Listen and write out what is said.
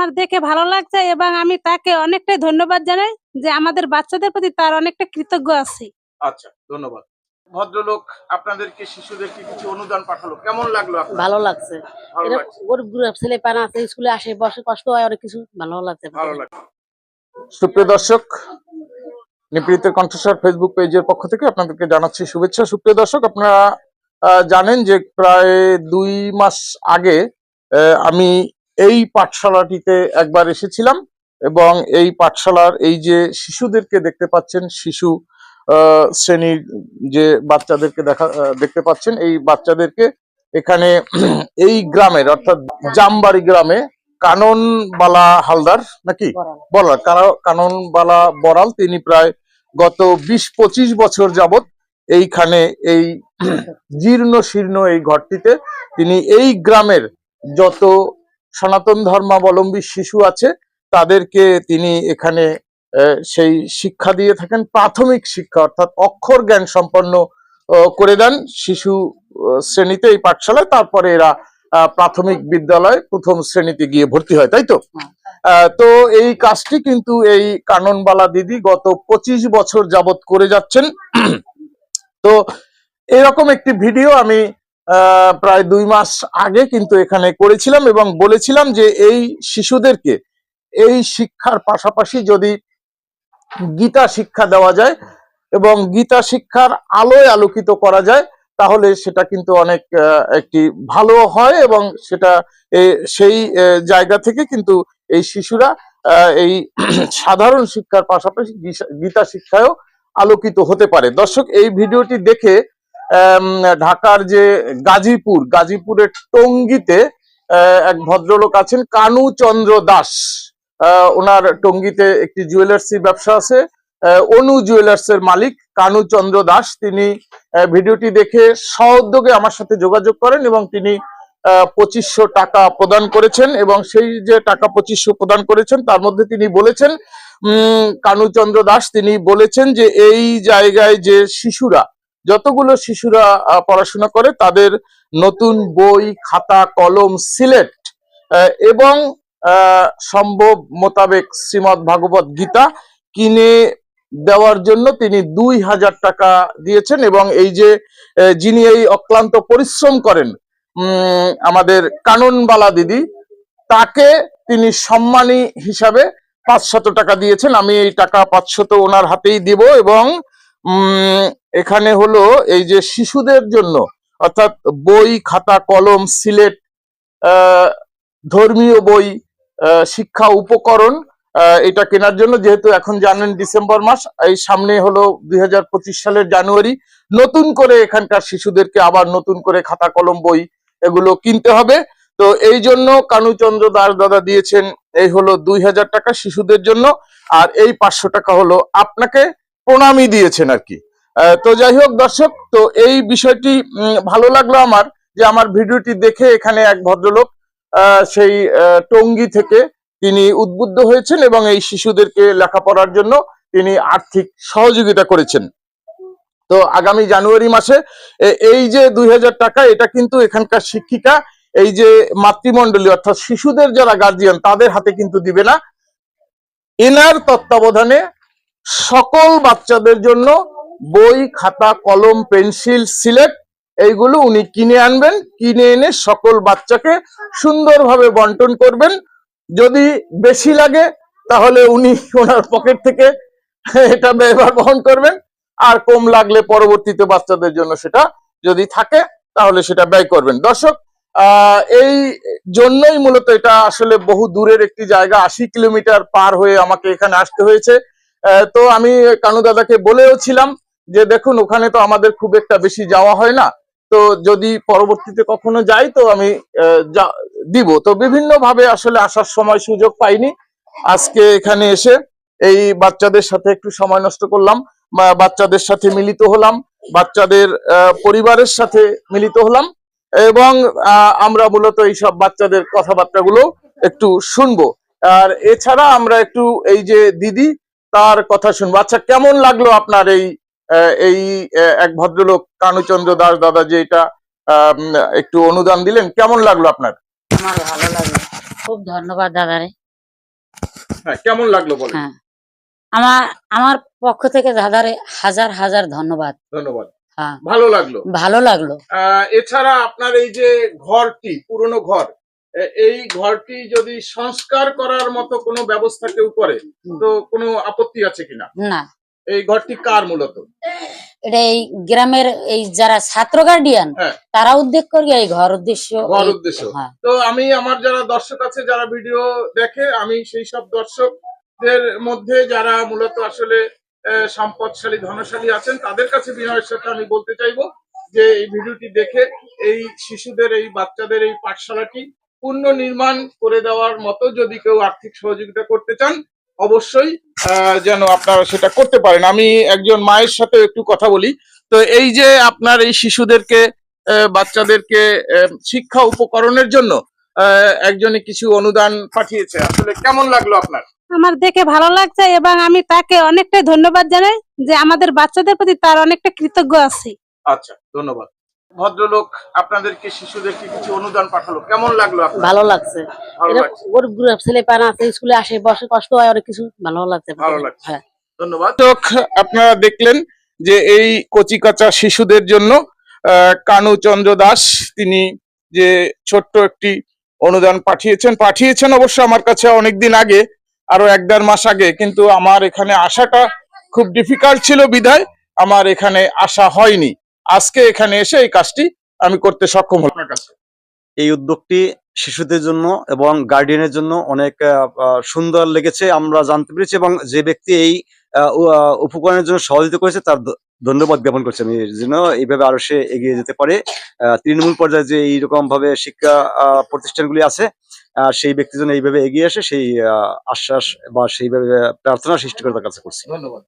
আমার দেখে ভালো লাগছে এবং আমি তাকে অনেকটাই ধন্যবাদ জানাই যে আমাদের বাচ্চাদের প্রতি তার অনেকটা কৃতজ্ঞ আছি। আচ্ছা ধন্যবাদ। ভদ্রলোক আপনাদেরকে শিশুদেরকে কিছু অনুদান পাঠালো। কেমন লাগল ভালো লাগছে। লাগছে। গরিব গরিব ছেলে পানা আছে স্কুলে আসে বসে কষ্ট হয় অনেক কিছু ভালো লাগছে। ভালো লাগছে। সুপ্রিয় দর্শক নিপীড়িতের কণ্ঠস্বর ফেসবুক পেজের পক্ষ থেকে আপনাদেরকে জানাচ্ছি শুভেচ্ছা। সুপ্রিয় দর্শক আপনারা আহ, জানেন যে প্রায় দুই মাস আগে আহ, আমি এই পাঠশালাটিতে একবার এসেছিলাম এবং এই পাঠশালার এই যে শিশুদেরকে দেখতে পাচ্ছেন শিশু শ্রেণির যে বাচ্চাদেরকে দেখা দেখতে পাচ্ছেন এই বাচ্চাদেরকে এখানে এই গ্রামের অর্থাৎ জামবাড়ি গ্রামে কাননবালা হালদার নাকি? বলার কাননবালা বড়াল তিনি প্রায় গত বিশ পঁচিশ বছর যাবত এইখানে এই জীর্ণ শীর্ণ এই ঘরটিতে তিনি এই গ্রামের যত সনাতন ধর্মাবলম্বী শিশু আছে, তাদেরকে তিনি এখানে সেই শিক্ষা দিয়ে থাকেন, প্রাথমিক শিক্ষা অর্থাৎ অক্ষর জ্ঞান সম্পন্ন করে দেন শিশু শ্রেণীতে এই পাঠশালায়, তারপরে এরা প্রাথমিক বিদ্যালয় প্রথম শ্রেণীতে গিয়ে ভর্তি হয়, তাই তো? তো এই কাজটি কিন্তু এই কাননবালা দিদি গত পঁচিশ বছর যাবত করে যাচ্ছেন। তো এরকম একটি ভিডিও আমি প্রায় দুই মাস আগে কিন্তু এখানে করেছিলাম এবং বলেছিলাম যে এই শিশুদেরকে এই শিক্ষার পাশাপাশি যদি গীতা শিক্ষা দেওয়া যায় এবং গীতা শিক্ষার আলোয় আলোকিত করা যায়, তাহলে সেটা কিন্তু অনেক একটি ভালো হয় এবং সেটা সেই জায়গা থেকে কিন্তু এই শিশুরা এই সাধারণ শিক্ষার পাশাপাশি গীতা শিক্ষায়ও আলোকিত হতে পারে। দর্শক, এই ভিডিওটি দেখে ঢাকার যে গাজীপুর, গাজীপুরের টঙ্গিতে এক ভদ্রলোক আছেন কানু চন্দ্র দাস ওনার টঙ্গিতে একটি জুয়েলার্সি ব্যবসা আছে। অনু জুয়েলার্স এর মালিক কানু চন্দ্র দাস। তিনি ভিডিওটি দেখে সউদ্যোগে আমার সাথে যোগাযোগ করেন এবং তিনি পঁচিশশো টাকা প্রদান করেছেন এবং সেই যে টাকা পঁচিশশো প্রদান করেছেন, তার মধ্যে তিনি বলেছেন কানুচন্দ্র দাস, তিনি বলেছেন যে এই জায়গায় যে শিশুরা যতগুলো শিশুরা পড়াশোনা করে তাদের নতুন বই, খাতা, কলম, সিলেট এবং সম্ভব মোতাবেক শ্রীমৎ ভাগবত গীতা কিনে দেওয়ার জন্য তিনি দুই হাজার টাকা দিয়েছেন এবং এই যে যিনি এই অক্লান্ত পরিশ্রম করেন আমাদের কাননবালা দিদি, তাকে তিনি সম্মানী হিসাবে পাঁচশত টাকা দিয়েছেন। আমি এই টাকা পাঁচশত ওনার হাতেই দিব এবং এখানে হলো এই যে শিশুদের জন্য, অর্থাৎ বই, খাতা, কলম, সিলেট ধর্মীয় বই শিক্ষা উপকরণ এটা কেনার জন্য, যেহেতু এখন জানেন ডিসেম্বর মাস, এই সামনে হলো দু হাজার পঁচিশ সালের জানুয়ারি, নতুন করে এখানকার শিশুদেরকে আবার নতুন করে খাতা, কলম, বই এগুলো কিনতে হবে। তো এই জন্য কানুচন্দ্র দাস দাদা দিয়েছেন, এই হলো দুই হাজার টাকা শিশুদের জন্য, আর এই পাঁচশো টাকা হলো আপনাকে। প্রণামী দিয়েছেন আর কি। তো যাই হোক দর্শক, তো এই বিষয়টি ভালো লাগল আমার যে আমার ভিডিওটি দেখে এখানে এক ভদ্রলোক সেই টঙ্গী থেকে তিনি উদ্বুদ্ধ হয়েছেন এবং এই শিশুদেরকে লেখাপড়ার জন্য তিনি আর্থিক সহযোগিতা করেছেন। তো আগামী জানুয়ারি মাসে এই যে দুই হাজার টাকা, এটা কিন্তু এখানকার শিক্ষিকা, এই যে মাতৃমণ্ডলী, অর্থাৎ শিশুদের যারা গার্জিয়ান তাদের হাতে কিন্তু দিবে না। এনার তত্ত্বাবধানে সকল বাচ্চাদের জন্য বই, খাতা, কলম, পেন্সিল, সিলেট, এইগুলো উনি কিনে আনবেন, কিনে এনে সকল বাচ্চাকে সুন্দরভাবে বন্টন করবেন। যদি বেশি লাগে, তাহলে উনি ওনার পকেট থেকে এটা ব্যবহার বহন করবেন। আর কম লাগলে পরবর্তীতে বাচ্চাদের জন্য সেটা যদি থাকে, তাহলে সেটা ব্যয় করবেন। দর্শক এই জন্যই মূলত এটা আসলে বহু দূরের একটি জায়গা, আশি কিলোমিটার পার হয়ে আমাকে এখানে আসতে হয়েছে। তো আমি কানু দাদাকে বলেও ছিলাম যে দেখুন, ওখানে তো আমাদের খুব একটা বেশি যাওয়া হয় না। তো যদি পরবর্তীতে কখনো যাই, তো আমি দিব। তো বিভিন্ন ভাবে আসলে আসার সময় সুযোগ পাইনি। আজকে এখানে এসে এই বাচ্চাদের সাথে একটু সময় নষ্ট করলাম বাচ্চাদের সাথে মিলিত হলাম, বাচ্চাদের পরিবারের সাথে মিলিত হলাম, এবং আমরা মূলত এইসব বাচ্চাদের কথাবার্তাগুলো একটু শুনব। আর এছাড়া আমরা একটু এই যে দিদি তার কথা শুনব। আচ্ছা কেমন লাগল আপনার এই এই এক ভদ্রলোক কানুচন্দ্র দাস দাদা যে এটা একটু অনুদান দিলেন কেমন লাগল আপনার? আমার ভালো লাগে খুব ধন্যবাদ দাদারে। হ্যাঁ কেমন লাগল বলে হ্যাঁ। আমার আমার পক্ষ থেকে দাদারে হাজার হাজার ধন্যবাদ। ধন্যবাদ। হ্যাঁ। ভালো লাগল? ভালো লাগল। এছাড়া আপনার এই যে ঘরটি পুরনো ঘর এই ঘরটি যদি সংস্কার করার মতো কোনো ব্যবস্থা কেউ করে তো কোনো আপত্তি আছে কিনা? না। এই ঘরটি কার মূলত? এটা এই গ্রামের এই যারা ছাত্র গার্ডিয়ান হ্যাঁ। তারা উদ্যোগ করি এই ঘর উদ্দেশ্য ঘর উদ্দেশ্য। হ্যাঁ। তো আমি আমার যারা দর্শক আছে যারা ভিডিও দেখে আমি সেই সব দর্শকদের মধ্যে যারা মূলত আসলে সম্পদশালী ধনশালী আছেন তাদের কাছে বিনয়ের সাথে আমি বলতে চাইব যে এই ভিডিওটি দেখে এই শিশুদের এই বাচ্চাদের এই পাঠশালাটি পুনর্নির্মাণ করে দেওয়ার মতো যদি কেউ আর্থিক সহযোগিতা করতে চান অবশ্যই যেন আপনারা সেটা করতে পারেন। আমি একজন মায়ের সাথে একটু কথা বলি। তো এই যে আপনার এই শিশুদেরকে বাচ্চাদেরকে শিক্ষা উপকরণের জন্য একজনে কিছু অনুদান পাঠিয়েছে আসলে কেমন লাগল আপনার? আমার দেখে ভালো লাগছে এবং আমি তাকে অনেকটাই ধন্যবাদ জানাই যে আমাদের বাচ্চাদের প্রতি তার অনেকটা কৃতজ্ঞ আছি। আচ্ছা ধন্যবাদ। ভদ্রলোক আপনাদেরকে শিশুদেরকে কিছু অনুদান পাঠালো। কেমন লাগল ভালো লাগছে। গরিব গরিব ছেলে পানা আছে স্কুলে আসে বসে কষ্ট হয় অনেক কিছু। ভালো লাগছে। ভালো লাগছে। হ্যাঁ। ধন্যবাদ। আপনারা দেখলেন যে এই কচি কচিকাচা শিশুদের জন্য আহ, কানু চন্দ্র দাস তিনি যে ছোট্ট একটি অনুদান পাঠিয়েছেন পাঠিয়েছেন অবশ্য আমার কাছে অনেকদিন আগে আরও এক দেড় মাস আগে কিন্তু আমার এখানে আসাটা খুব ডিফিকাল্ট ছিল বিধায় আমার এখানে আসা হয়নি। আজকে এখানে এসে এই কাজটি আমি করতে সক্ষম হলাম। কাছে। এই উদ্যোগটি শিশুদের জন্য এবং গার্ডিয়ানের জন্য অনেক আহ, আহ, সুন্দর লেগেছে আমরা জানতে পেরেছি এবং যে ব্যক্তি এই আহ, উপকরণের জন্য সহযোগিতা করেছে তার ধন্যবাদ জ্ঞাপন করছি আমি। এর জন্য এইভাবে আরও সে এগিয়ে যেতে পারে। আহ, তৃণমূল পর্যায়ে যে এইরকম ভাবে শিক্ষা আহ, প্রতিষ্ঠানগুলি আছে আহ, সেই ব্যক্তির জন্য এইভাবে এগিয়ে আসে সেই আহ, আশ্বাস বা সেইভাবে প্রার্থনা সৃষ্টি করে তার কাছে করছি। ধন্যবাদ।